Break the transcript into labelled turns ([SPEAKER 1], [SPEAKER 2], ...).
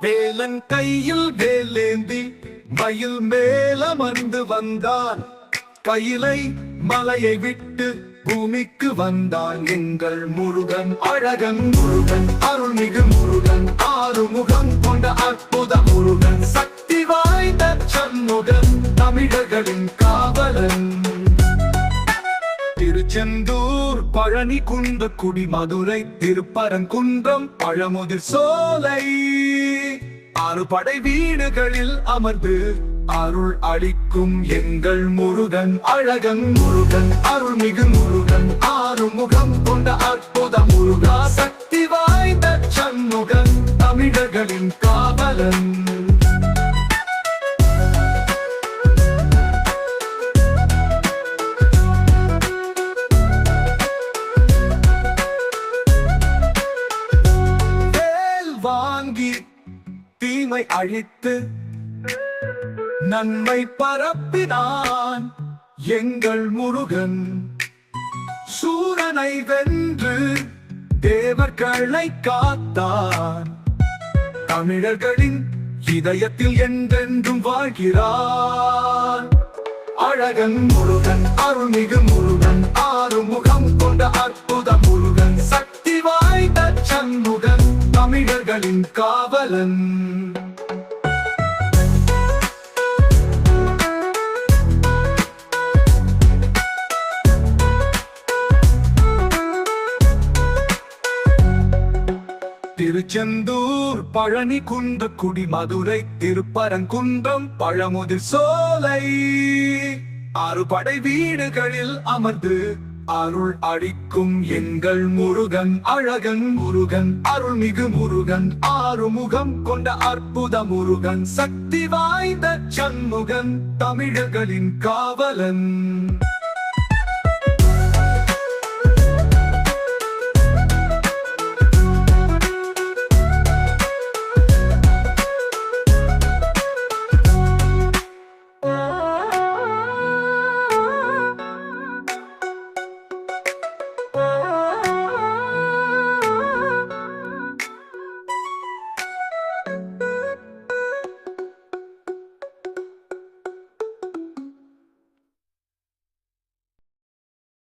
[SPEAKER 1] வேலன் கையில் வேலேந்தி மயில் மேலமர்ந்து வந்தான். கையிலை மலையை விட்டு பூமிக்கு வந்தான். எங்கள் முருகன் அழகன் முருகன் அருள்மிகு முருகன் ஆறுமுகம் கொண்ட அற்புத முருகன் சக்தி வாய்ந்த சண்முகன் தமிழர்களின் காவலன். திருச்செந்த பழனி குந்த குடி மதுரை திருப்பரங்குன்றம் பழமுதிர் சோலை. ஆறு படை வீடுகளில் அமர்ந்து அருள் அளிக்கும் எங்கள் முருகன் அழகன். முருகன் அருள்மிகு முருகன் ஆறுமுகம் கொண்ட அற்புத முருகா சக்தி. வாங்கி தீமை அழித்து நன்மை பரப்பினான் எங்கள் முருகன். சூரனை வென்று தேவர்களை காத்தான். தமிழர்களின் இதயத்தில் என்றென்றும் வாழ்கிறான். அழகன் முருகன் அருள்மிகு முருகன் ஆறுமுகம் கொண்ட திருச்செந்தூர் பழனி குன்றக்குடி மதுரை திருப்பரங்குன்றம் பழமுதிர் சோலை. ஆறு படை வீடுகளில் அமர்ந்து அருள் அடிக்கும் எங்கள் முருகன் அழகன் முருகன் அருள்மிகு முருகன் ஆறுமுகம் கொண்ட அற்புத முருகன் சக்தி வாய்ந்த சண்முகன் தமிழர்களின் காவலன்.